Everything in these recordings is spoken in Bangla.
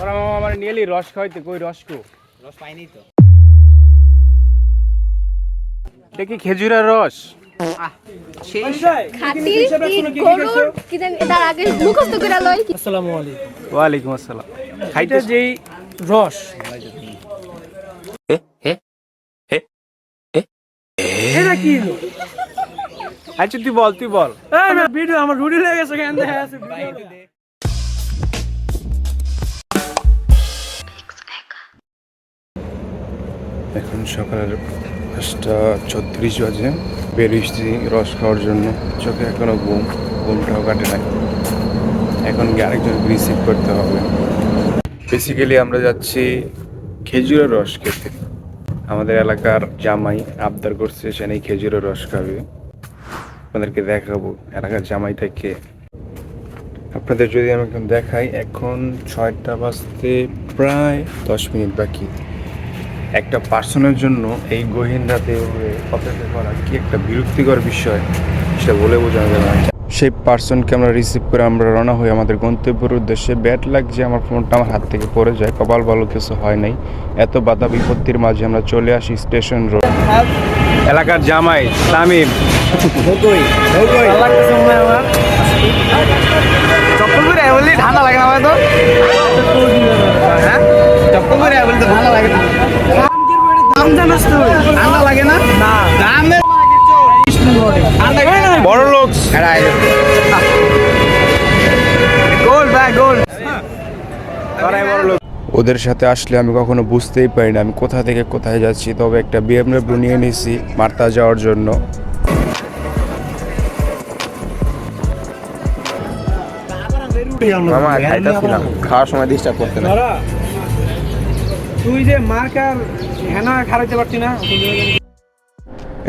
তোরা মামা আমার নিয়েলি রস খাওয়াইতে কই রস কো? রস পাইনি তো। কি খেজুরের রস? সেই গরুর কি জানি তার আগে মুখস্থ করে লই। আসসালামু আলাইকুম। ওয়ালাইকুম আসসালাম। খাইতে যেই রস। এটা কি আচ্ছা তুই বল তুই বল। এই না ভিডিও আমার রুটি লেগে গেছে কেন? দেখা আছে সকালের পাঁচটা ছত্রিশ বাজে। বেরিয়েছি রস খাওয়ার জন্য। চোখে এখনও ঘুম, ঘুমটাও কাটে নাই। এখন গিয়ে আরেকজন রিসিভ করতে হবে। বেসিক্যালি আমরা যাচ্ছি খেজুরের রস খেতে। আমাদের এলাকার জামাই আবদার করছে সে নাকি খেজুরের রস খাবে। আপনাদেরকে দেখাবো এলাকার জামাইটা কে। আপনাদের যদি আমি এখন দেখাই, এখন ছয়টা বাজতে প্রায় দশ মিনিট বাকি। একটা পার্সনের জন্য এই গহীন রাতে অপেক্ষা করা কি একটা বিরক্তিকর বিষয় সেটা বলে বোঝানো যাবে না। সেই পার্সনকে আমরা রিসিভ করে আমরা রওনা হই আমাদের গন্তব্যের উদ্দেশ্যে। ব্যাট লাগ যে আমার ফোনটা আমার হাত থেকে পড়ে যায় কপাল ভালো কিছু হয় নাই। এত বাধা বিপত্তির মাঝে আমরা চলে আসি স্টেশন রোড। এলাকার জামাই তামিম। ঠান্ডা লাগে না আমার তো? হ্যাঁ? চপ্পল করে লাগে না দাম ঠান্ডা লাগে না? না। দামে ঠান্ডা লাগে না? বড় লোক। গোল ভাই গোল। বড় লোক। ওদের সাথে আসলে আমি কখনো বুঝতেই পারি না। আমি কোথা থেকে কোথায় যাচ্ছি তবে একটা বিএমডব্লিউ নিয়ে নিয়েছি মার্তা যাওয়ার জন্য। মামা খাইতেছিলাম। খাওয়ার সময় ডিস্টার্ব করতে না। তুই যে মার্কার খারাইতে না।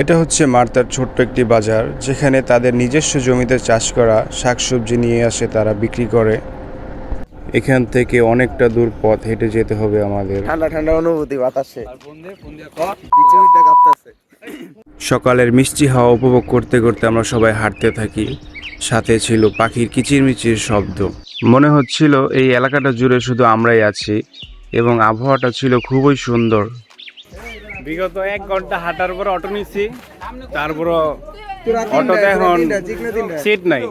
এটা হচ্ছে মার্তার ছোট্ট একটি বাজার যেখানে তাদের নিজস্ব জমিতে চাষ করা শাকসবজি নিয়ে আসে তারা বিক্রি করে। এখান থেকে অনেকটা দূর পথ হেঁটে যেতে হবে আমাদের। ঠান্ডা ঠান্ডা অনুভূতি বাতাসে। সকালের মিষ্টি হাওয়া উপভোগ করতে করতে আমরা সবাই হাঁটতে থাকি। সাথে ছিল পাখির কিচিরমিচির শব্দ। মনে হচ্ছিল এই এলাকাটা জুড়ে শুধু আমরাই আছি এবং আবহাওয়াটা ছিল খুবই সুন্দর। বিগত এক ঘণ্টা হাঁটার পর অটো নিচ্ছি। তারপর অটোতে এখন সিট নাই।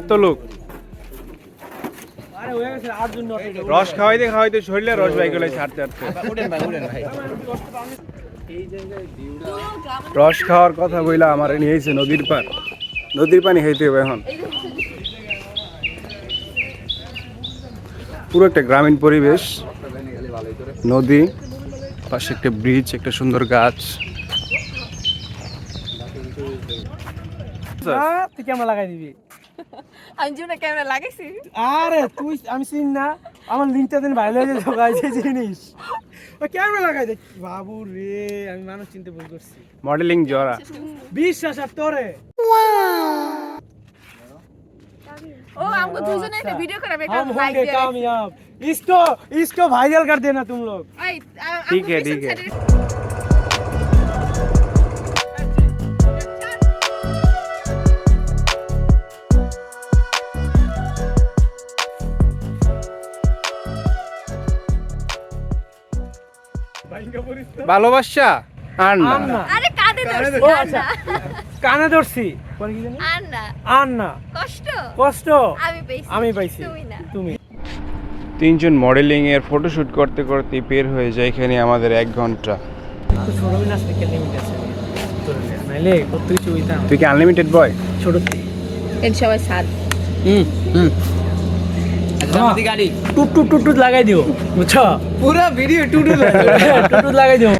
এত লোক। আরে হয়ে গেছে আর জন্য রস খাওয়াইতে খাওয়াইতে শরীরে রস বাই গেলে ছাড়তে ভাই রস খাওয়ার কথা বইলা আমার নিয়েছে নদীর পার। নদীর পানি খাইতে হবে এখন। পুরো একটা গ্রামীণ পরিবেশ নদী। পাশে একটা ব্রিজ একটা সুন্দর গাছ। তুই ক্যামেরা লাগাই দিবি। আমি জীবনে ক্যামেরা লাগাইছি। আরে তুই আমি চিন না। আমার লিঙ্কটা দিন ভাইরাল হয়ে জিনিস। ক্যামেরা লাগাই দে। বাবু রে আমি মানুষ চিনতে ভুল করছি। মডেলিং জরা। বিশ্বাস আর তোরে। ও আমগো দুজনে একটা ভিডিও করে বেকার हम লাইক होंगे দিয়ে कामयाब इसको इसको वायरल कर देना तुम लोग এই আ- ঠিক আমগো है, পিছন ठीक है। সাইডে- ভালোবাসা আর না আর না আরে কাঁদে ধরছি ও, আর আচ্ছা। কানে ধরছি। পরে কি জানি? আর না আর না কষ্ট? কষ্ট? আমি পাইছি। আমি পাইছি। তুমি তিনজন মডেলিং এর ফটোশুট করতে করতে বের হয়ে যায় এখানে আমাদের এক ঘণ্টা। তুই কি আনলিমিটেড বয় ছোট এর সবাই হুম হুম। আচ্ছা গাড়ি টুট টুট টুট টুট লাগাই দিও। বুঝছ? পুরো ভিডিও টুটু টুট টুট লাগাই দিও।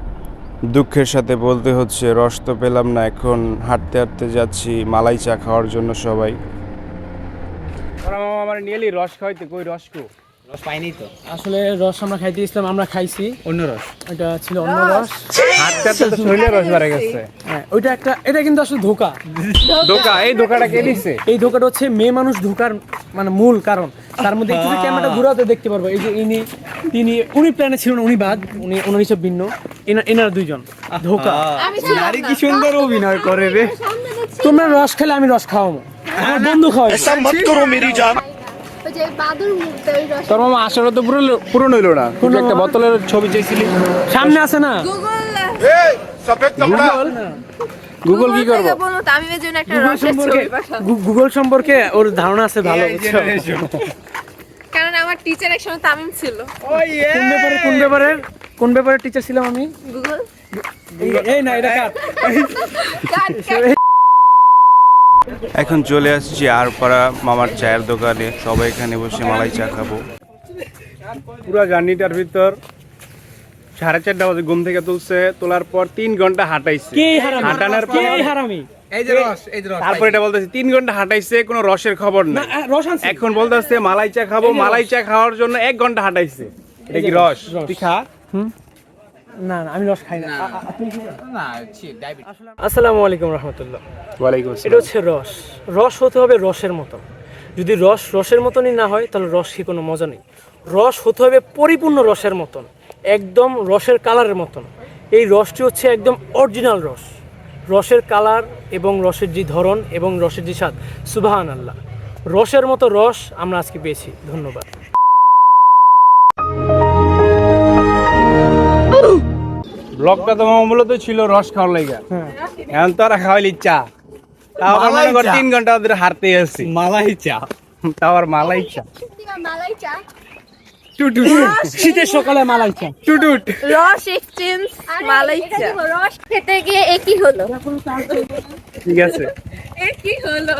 দুঃখের সাথে বলতে হচ্ছে, রস তো পেলাম না, এখন হাঁটতে হাঁটতে যাচ্ছি, মালাই চা খাওয়ার জন্য সবাই। আমার নিয়েলি রস খাওয়াইতে, কই রস কো? রস পাইনি তো? আসলে রস আমরা খাইতে ইসলাম আমরা খাইছি। অন্য রস। এটা ছিল অন্য রস। হাঁটতে তো শরীরে রস বেড়ে গেছে। হ্যাঁ ওইটা একটা এটা কিন্তু আসলে ধোকা। ধোকা এই ধোকাটা কে দিচ্ছে এই ধোকাটা হচ্ছে মেয়ে মানুষ ধোকার মানে মূল কারণ। তার মধ্যে একটু ক্যামেরাটা ঘুরাতে দেখতে পারব এই যে ইনি তিনি উনি প্ল্যানে ছিলেন উনি বাদ উনি ওনার হিসাব ভিন্ন। এনার এনারা দুইজন ধোকা। নারী। কি সুন্দর অভিনয় করে রে? তোমরা রস খেলে আমি রস খাওয়াবো। আমার বন্ধু খাওয়াই। তোর মামা আসলে তো পুরো পূরণ হইল না। যে একটা বোতলের ছবি চাইছিলি। সামনে আছে না? গুগল গুগল কি করব? আমি জন্য একটা গুগল সম্পর্কে গুগল সম্পর্কে ওর ধারণা আছে ভালো? কারণ আমার টিচার একসময় তামিম ছিল। কোন ব্যাপারে কোন ব্যাপারে কোন ব্যাপারে টিচার ছিলাম আমি? গুগল এই- না এটা কাট এখন চলে আসছি আর পাড়া মামার চায়ের দোকানে। সবাই এখানে বসে মালাই চা খাব। পুরো জার্নিটার ভিতর সাড়ে চারটা বাজে ঘুম থেকে তুলছে তোলার পর তিন ঘণ্টা হাঁটাইছে। হাঁটানোর পর হারামি? এই যে রস এই যে রস তারপর এটা বলতেছে তিন ঘণ্টা হাঁটাইছে কোনো রসের খবর না নাই। আ, রস আনছি। এখন বলতেছে মালাই চা খাব মালাই চা খাওয়ার জন্য এক ঘণ্টা হাঁটাইছে। এটা কি রস? রস। তুই খা। না না আমি রস খাই না। আপনি কি- না আসসালামু আলাইকুম রহমতুল্লাহ। ওয়ালাইকুম এটা হচ্ছে রস। রস হতে হবে রসের মতো যদি রস রসের মতনই না হয় তাহলে রস কি কোনো মজা নেই। রস হতে হবে পরিপূর্ণ রসের মতন একদম রসের কালারের মতন। এই রসটি হচ্ছে একদম অরিজিনাল রস। রসের কালার এবং রসের যে ধরন এবং রসের যে স্বাদ সুবাহান আল্লাহ রসের মতো রস আমরা আজকে পেয়েছি। ধন্যবাদ। ব্লগটা তো মূলত ছিল রস খাওয়ার লাইগা হ্যাঁ। এখন তো আর খাওয়াইলি চা। তাও আবার মনে কর তিন ঘণ্টা ওদের হারতে আসছি মালাই চা। তাও আর মালাই চা। মালাই চা। টুটুট। শীতের সকালে মালাই চা। টুটুট। রস এক্সচেঞ্জ মালাই চা। রস খেতে গিয়ে একই হলো? ঠিক আছে। এ কি হলো?